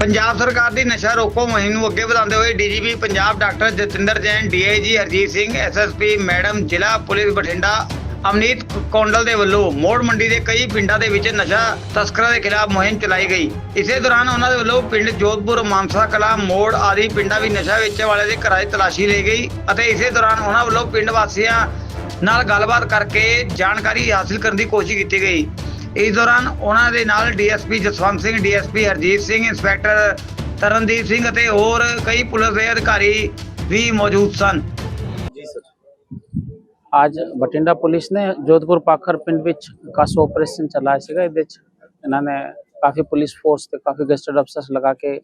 ਪੰਜਾਬ ਸਰਕਾਰ ਦੀ ਨਸ਼ਾ ਰੋਕੋ ਮੁਹਿੰਮ ਨੂੰ ਅੱਗੇ ਵਧਾਉਂਦੇ ਹੋਏ DGP Punjab doctor Jatinder Jain, DIG Harjeet Singh, SSP madam ਜ਼ਿਲ੍ਹਾ ਪੁਲਿਸ ਬਠਿੰਡਾ, ਅਮਨੀਤ ਕੌਂਡਲ ਦੇ ਵੱਲੋਂ ਮੋੜ ਮੰਡੀ ਦੇ ਕਈ ਪਿੰਡਾਂ ਦੇ ਵਿੱਚ ਨਸ਼ਾ ਤਸਕਰਾਂ ਦੇ ਖਿਲਾਫ ਮੁਹਿੰਮ ਚਲਾਈ ਗਈ। ਇਸੇ ਦੌਰਾਨ ਉਹਨਾਂ ਦੇ ਵੱਲੋਂ ਪਿੰਡ ਜੋਧਪੁਰ, ਮਾਨਸਾ, ਕਲਾ, ਮੋੜ ਆਦਿ ਪਿੰਡਾਂ ਵਿੱਚ ਨਸ਼ਾ ਵੇਚਣ ਵਾਲੇ ਦੇ ਘਰਾਂ ਦੀ ਤਲਾਸ਼ੀ ਲਈ ਗਈ ਅਤੇ ਇਸੇ ਦੌਰਾਨ ਉਹਨਾਂ ਵੱਲੋਂ ਪਿੰਡ ਵਾਸੀਆਂ ਨਾਲ ਗੱਲਬਾਤ ਕਰਕੇ ਜਾਣਕਾਰੀ ਹਾਸਲ ਕਰਨ ਦੀ ਕੋਸ਼ਿਸ਼ ਕੀਤੀ ਗਈ। ਇਸ ਦੌਰਾਨ ਉਹਨਾਂ ਦੇ ਨਾਲ DSP Jaswant Singh, DSP Harjeet Singh, inspector Tarandeep Singh ਅਤੇ ਹੋਰ ਕਈ ਪੁਲਿਸ ਦੇ ਅਧਿਕਾਰੀ ਵੀ ਮੌਜੂਦ ਸਨ। ਅੱਜ ਬਠਿੰਡਾ ਪੁਲਿਸ ਨੇ ਜੋਧਪੁਰ ਪਾਖਰ ਪਿੰਡ ਵਿੱਚ ਕਾਸੋ ਆਪਰੇਸ਼ਨ ਚਲਾਇਆ ਸੀਗਾ। ਇਹਦੇ ਚ ਇਹਨਾਂ ਨੇ ਕਾਫੀ ਪੁਲਿਸ ਫੋਰਸ ਤੇ ਕਾਫੀ ਗੈਸਟਡ ਅਫਸਰਸ ਲਗਾ ਕੇ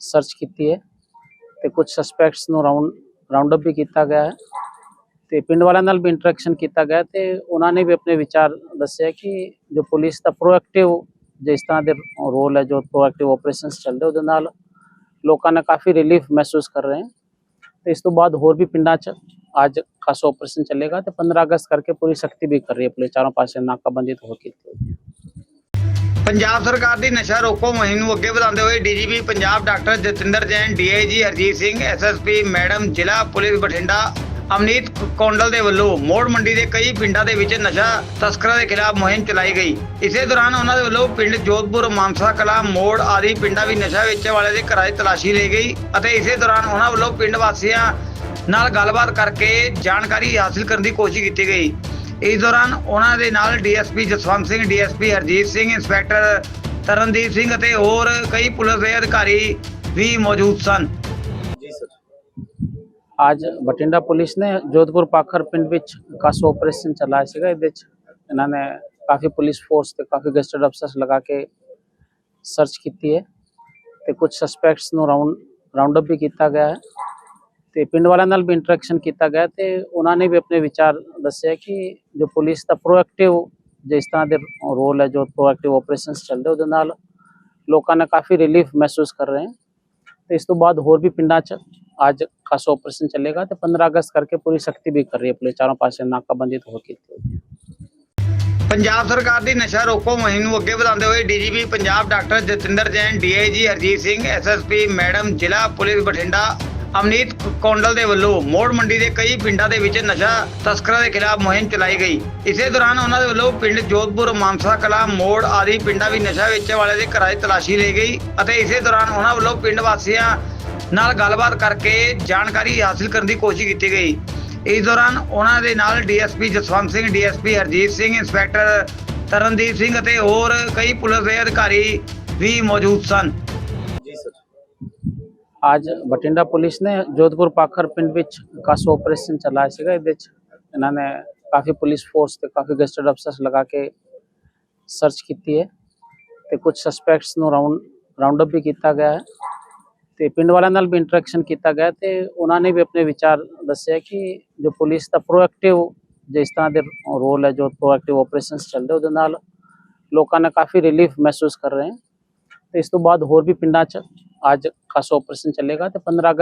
ਸਰਚ ਕੀਤੀ ਹੈ ਤੇ ਕੁਝ ਸਸਪੈਕਟਸ ਨੂੰ ਰਾਉਂਡ ਰਾਉਂਡ ਅਪ ਵੀ ਕੀਤਾ ਗਿਆ ਹੈ। ਤੇ ਪਿੰਡ ਵਾਲਿਆਂ ਨਾਲ ਵੀ ਇੰਟਰੈਕਸ਼ਨ ਕੀਤਾ ਗਿਆ ਤੇ ਉਹਨਾਂ ਨੇ ਵੀ ਆਪਣੇ ਵਿਚਾਰ ਦੱਸਿਆ ਕਿ ਜੋ ਪੁਲਿਸ ਦਾ ਪ੍ਰੋਐਕਟਿਵ ਜਿਸ ਤਰ੍ਹਾਂ ਦੇ ਰੋਲ ਹੈ, ਜੋ ਪ੍ਰੋਐਕਟਿਵ ਆਪਰੇਸ਼ਨਸ ਚੱਲਦੇ, ਉਹਦੇ ਨਾਲ ਲੋਕਾਂ ਨੇ ਕਾਫੀ ਰਿਲੀਫ ਮਹਿਸੂਸ ਕਰ ਰਹੇ ਹਨ ਤੇ ਇਸ ਤੋਂ ਬਾਅਦ ਹੋਰ ਵੀ ਪਿੰਡਾਂ 'ਚ ਅੱਜ ਖਾਸਾ ਆਪਰੇਸ਼ਨ ਚੱਲੇਗਾ ਤੇ 15 ਅਗਸਤ ਕਰਕੇ ਪੂਰੀ ਸਖਤੀ ਵੀ ਕਰ ਰਹੀ ਹੈ ਪੁਲਿਸ, ਚਾਰੋਂ ਪਾਸੇ ਨਾਕਾਬੰਦੀ ਹੋ ਕੀਤੀ ਹੋਈ ਪੰਜਾਬ ਸਰਕਾਰ ਦੀ ਨਸ਼ਾ ਰੋਕੋ ਮੁਹਿੰਮ ਨੂੰ ਅੱਗੇ ਵਧਾਉਂਦੇ ਹੋਏ DGP Punjab doctor Jatinder Jain, DIG Harjeet Singh, SSP madam ਜ਼ਿਲ੍ਹਾ ਪੁਲਿਸ ਬਠਿੰਡਾ ਅਮਨੀਤ ਕੌਂਡਲ ਦੇ ਵੱਲੋਂ ਮੋੜ ਮੰਡੀ ਦੇ ਕਈ ਪਿੰਡਾਂ ਦੇ ਵਿੱਚ ਨਸ਼ਾ ਤਸਕਰਾਂ ਦੇ ਖਿਲਾਫ ਮੁਹਿੰਮ ਚਲਾਈ ਗਈ। ਇਸੇ ਦੌਰਾਨ ਉਹਨਾਂ ਦੇ ਵੱਲੋਂ ਪਿੰਡ ਜੋਧਪੁਰ, ਮਾਨਸਾ, ਕਲਾ, ਮੋੜ ਆਦਿ ਪਿੰਡਾਂ ਵਿੱਚ ਨਸ਼ਾ ਵੇਚਣ ਵਾਲੇ ਦੇ ਘਰਾਂ ਦੀ ਤਲਾਸ਼ੀ ਲਈ ਗਈ ਅਤੇ ਇਸੇ ਦੌਰਾਨ ਉਹਨਾਂ ਵੱਲੋਂ ਪਿੰਡ ਵਾਸੀਆਂ ਨਾਲ ਗੱਲਬਾਤ ਕਰਕੇ ਜਾਣਕਾਰੀ ਹਾਸਲ ਕਰਨ ਦੀ ਕੋਸ਼ਿਸ਼ ਕੀਤੀ ਗਈ। ਇਸ ਦੌਰਾਨ ਉਹਨਾਂ ਦੇ ਨਾਲ DSP Jaswant Singh, DSP Harjeet Singh, inspector Tarandeep Singh ਅਤੇ ਹੋਰ ਕਈ ਪੁਲਿਸ ਦੇ ਅਧਿਕਾਰੀ ਵੀ ਮੌਜੂਦ ਸਨ। ਅੱਜ ਬਠਿੰਡਾ ਪੁਲਿਸ ਨੇ ਜੋਧਪੁਰ ਪਾਖਰ ਪਿੰਡ ਵਿੱਚ ਕਾਸੋ ਆਪਰੇਸ਼ਨ ਚਲਾਇਆ ਸੀਗਾ ਇਹਦੇ ਚ ਇਹਨਾਂ ਨੇ ਕਾਫੀ ਪੁਲਿਸ ਫੋਰਸ ਤੇ ਕਾਫੀ ਗੈਸਟਡ ਅਫਸਰਸ ਲਗਾ ਕੇ ਸਰਚ ਕੀਤੀ ਹੈ ਤੇ ਕੁਝ ਸਸਪੈਕਟਸ ਨੂੰ ਰਾਉਂਡ ਰਾਉਂਡ ਅਪ ਵੀ ਕੀਤਾ ਗਿਆ ਹੈ ਤੇ ਪਿੰਡ ਵਾਲਿਆਂ ਨਾਲ ਵੀ ਇੰਟਰੈਕਸ਼ਨ ਕੀਤਾ ਗਿਆ ਤੇ ਉਹਨਾਂ ਨੇ ਵੀ ਆਪਣੇ ਵਿਚਾਰ ਦੱਸਿਆ ਕਿ ਜੋ ਪੁਲਿਸ ਦਾ ਪ੍ਰੋਐਕਟਿਵ ਜਿਸ ਤਰ੍ਹਾਂ ਦੇ ਰੋਲ ਹੈ ਜੋ ਪ੍ਰੋਐਕਟਿਵ ਆਪਰੇਸ਼ਨਸ ਚੱਲਦੇ ਉਹਦੇ ਨਾਲ ਲੋਕਾਂ ਨੇ ਕਾਫੀ ਰਿਲੀਫ ਮਹਿਸੂਸ ਕਰ ਰਹੇ ਹਨ ਤੇ ਇਸ ਤੋਂ ਬਾਅਦ ਹੋਰ ਵੀ ਪਿੰਡਾਂ 'ਚ ਅੱਜ ਖਾਸਾ ਆਪਰੇਸ਼ਨ ਚੱਲੇਗਾ ਤੇ 15 ਅਗਸਤ ਕਰਕੇ ਪੂਰੀ ਸਖਤੀ ਵੀ ਕਰ ਰਹੀ ਹੈ ਪੁਲਿਸ ਚਾਰੋਂ ਪਾਸੇ ਨਾਕਾਬੰਦੀ ਤੋਂ ਹੋ ਕੀਤੀ ਹੋਈ ਪੰਜਾਬ ਸਰਕਾਰ ਦੀ ਨਸ਼ਾ ਰੋਕੋ ਮੁਹਿੰਮ ਨੂੰ ਅੱਗੇ ਵਧਾਉਂਦੇ ਹੋਏ DGP Punjab doctor Jatinder Jain, DIG Harjit Singh, SSP madam ਜ਼ਿਲ੍ਹਾ ਪੁਲਿਸ ਬਠਿੰਡਾ ਅਮਨੀਤ ਕੌਂਡਲ ਦੇ ਵੱਲੋਂ ਮੋੜ ਮੰਡੀ ਦੇ ਕਈ ਪਿੰਡਾਂ ਦੇ ਵਿੱਚ ਨਸ਼ਾ ਤਸਕਰਾਂ ਦੇ ਖਿਲਾਫ ਮੁਹਿੰਮ ਚਲਾਈ ਗਈ। ਇਸੇ ਦੌਰਾਨ ਉਹਨਾਂ ਦੇ ਵੱਲੋਂ ਪਿੰਡ ਜੋਧਪੁਰ, ਮਾਨਸਾ, ਕਲਾ, ਮੋੜ ਆਦਿ ਪਿੰਡਾਂ ਵਿੱਚ ਨਸ਼ਾ ਵੇਚਣ ਵਾਲੇ ਦੇ ਘਰਾਂ ਦੀ ਤਲਾਸ਼ੀ ਲਈ ਗਈ ਅਤੇ ਇਸੇ ਦੌਰਾਨ ਉਹਨਾਂ ਵੱਲੋਂ ਪਿੰਡ ਵਾਸੀਆਂ ਨਾਲ ਗੱਲਬਾਤ ਕਰਕੇ ਜਾਣਕਾਰੀ ਹਾਸਲ ਕਰਨ ਦੀ ਕੋਸ਼ਿਸ਼ ਕੀਤੀ ਗਈ। ਇਸ ਦੌਰਾਨ ਉਹਨਾਂ ਦੇ ਨਾਲ DSP Jaswant Singh, DSP Harjit Singh, inspector Tarandeep Singh ਅਤੇ ਹੋਰ ਕਈ ਪੁਲਿਸ ਦੇ ਅਧਿਕਾਰੀ ਵੀ ਮੌਜੂਦ ਸਨ। ਅੱਜ ਬਠਿੰਡਾ ਪੁਲਿਸ ਨੇ ਜੋਧਪੁਰ ਪਾਖਰ ਪਿੰਡ ਵਿੱਚ ਕਾਸੋ ਆਪਰੇਸ਼ਨ ਚਲਾਇਆ ਸੀਗਾ ਇਹਦੇ ਚ ਇਹਨਾਂ ਨੇ ਕਾਫੀ ਪੁਲਿਸ ਫੋਰਸ ਤੇ ਕਾਫੀ ਗੈਸਟਡ ਅਫਸਰਸ ਲਗਾ ਕੇ ਸਰਚ ਕੀਤੀ ਹੈ ਤੇ ਕੁਝ ਸਸਪੈਕਟਸ ਨੂੰ ਰਾਉਂਡ ਰਾਉਂਡ ਅਪ ਵੀ ਕੀਤਾ ਗਿਆ ਹੈ ਤੇ ਪਿੰਡ ਵਾਲਿਆਂ ਨਾਲ ਵੀ ਇੰਟਰੈਕਸ਼ਨ ਕੀਤਾ ਗਿਆ ਤੇ ਉਹਨਾਂ ਨੇ ਵੀ ਆਪਣੇ ਵਿਚਾਰ ਦੱਸਿਆ ਕਿ ਜੋ ਪੁਲਿਸ ਦਾ ਪ੍ਰੋਐਕਟਿਵ ਜਿਸ ਤਰ੍ਹਾਂ ਦੇ ਰੋਲ ਹੈ ਜੋ ਪ੍ਰੋਐਕਟਿਵ ਆਪਰੇਸ਼ਨਸ ਚੱਲਦੇ ਉਹਦੇ ਨਾਲ ਲੋਕਾਂ ਨੇ ਕਾਫੀ ਰਿਲੀਫ ਮਹਿਸੂਸ ਕਰ ਰਹੇ ਹਨ ਤੇ ਇਸ ਤੋਂ ਬਾਅਦ ਹੋਰ ਵੀ ਪਿੰਡਾਂ 'ਚ ਅੱਜ ਖਾਸਾ ਆਪਰੇਸ਼ਨ ਚੱਲੇਗਾ ਤੇ 15 ਅਗਸਤ